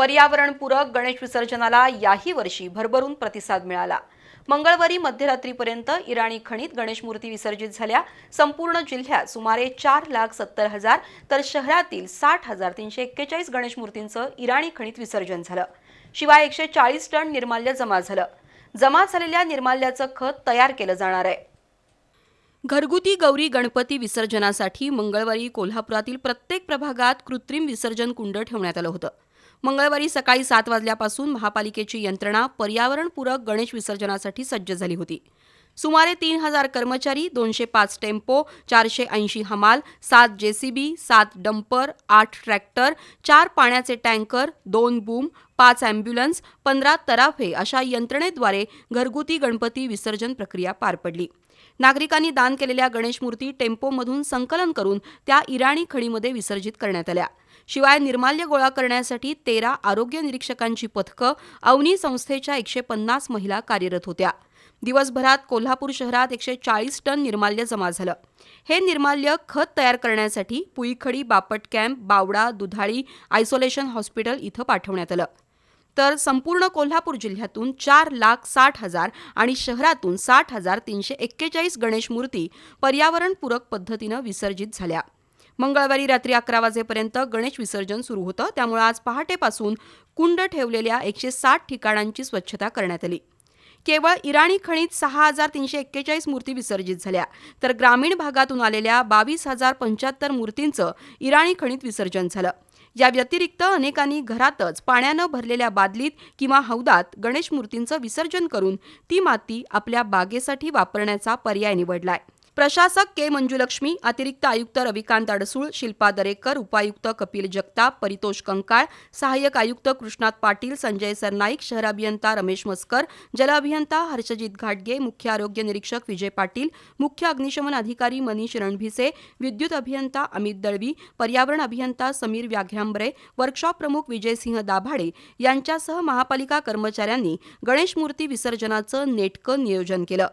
पर्यावरणपूरक गणेश विसर्जनाला याही वर्षी भरभरून प्रतिसाद मिळाला. मंगळवारी मध्यरात्रीपर्यंत इराणी खणीत गणेश मूर्ती विसर्जित झाल्या. संपूर्ण जिल्ह्यात सुमारे चार लाख सत्तर हजार तर शहरातील साठ हजार तीनशे एक्केचाळीस गणेश मूर्तींचं इराणी खणीत विसर्जन झालं. शिवाय एकशे चाळीस टन निर्माल्य जमा झालं. जमा झालेल्या निर्माल्याचं खत तयार केलं जाणार आहे. घरगुती गौरी गणपती विसर्जनासाठी मंगळवारी कोल्हापुरातील प्रत्येक प्रभागात कृत्रिम विसर्जन कुंड ठेवण्यात आलं होतं. मंगळवारी सकाळी सात वाजल्यापासून महापालिकेची यंत्रणा पर्यावरणपूरक गणेश विसर्जनासाठी सज्ज झाली होती. सुमारे तीन हजार कर्मचारी दोनशे पाच टेम्पो चारशे ऐंशी हमाल सात जेसीबी सात डंपर आठ ट्रॅक्टर चार पाण्याचे टँकर दोन बूम पाच अँब्युलन्स पंधरा तराफे अशा यंत्रणेद्वारे घरगुती गणपती विसर्जन प्रक्रिया पार पडली. नागरिकांनी दान केलेल्या गणेश मूर्ती टेम्पोमधून संकलन करून त्या इराणी खडीमध्ये विसर्जित करण्यात आल्या. शिवाय निर्माल्य गोळा करण्यासाठी तेरा आरोग्य निरीक्षकांची पथकं अवनी संस्थेच्या एकशे पन्नास महिला कार्यरत होत्या. दिवसभरात कोल्हापूर शहरात एकशे चाळीस टन निर्माल्य जमा झालं. हे निर्माल्य खत तयार करण्यासाठी Puikhadi Bapat camp Bawda Dudhali isolation hospital इथं पाठवण्यात आलं. तर संपूर्ण कोल्हापूर जिल्ह्यातून चार लाख साठ हजार आणि शहरातून साठ हजार तीनशे एक्केचाळीस गणेश मूर्ती पर्यावरणपूरक पद्धतीनं विसर्जित झाल्या. मंगळवारी रात्री अकरा वाजेपर्यंत गणेश विसर्जन सुरू होतं. त्यामुळे आज पहाटेपासून कुंड ठेवलेल्या एकशे साठ ठिकाणांची स्वच्छता करण्यात आली. केवळ इराणी खणीत सहा हजार तीनशे एक्केचाळीस मूर्ती विसर्जित झाल्या. तर ग्रामीण भागातून आलेल्या बावीस हजार पंच्याहत्तर मूर्तींचं इराणी खणीत विसर्जन झालं. या व्यतिरिक्त अनेकांनी घरातच पाण्यानं भरलेल्या बादलीत किंवा हौदात गणेश मूर्तींचं विसर्जन करून ती माती आपल्या बागेसाठी वापरण्याचा पर्याय निवडलाय. प्रशासक के मंजुलक्ष्मी अतिरिक्त आयुक्त रविकांत अडसूळ शिल्पा दरेकर उपायुक्त कपिल जगताप परितोष कंकाळ सहाय्यक आयुक्त कृष्णात पाटील संजय सरनाईक शहर अभियंता रमेश मस्कर जल अभियंता हर्षजित घाटगे मुख्य आरोग्य निरीक्षक विजय पाटील मुख्य अग्निशमन अधिकारी मनीष रणभिसे विद्युत अभियंता अमित दळवी पर्यावरण अभियंता समीर व्याघ्रांबरे वर्कशॉप प्रमुख विजयसिंह दाभाडे यांच्यासह महापालिका कर्मचाऱ्यांनी गणेश मूर्ती विसर्जनाचं नेटकं नियोजन केलं.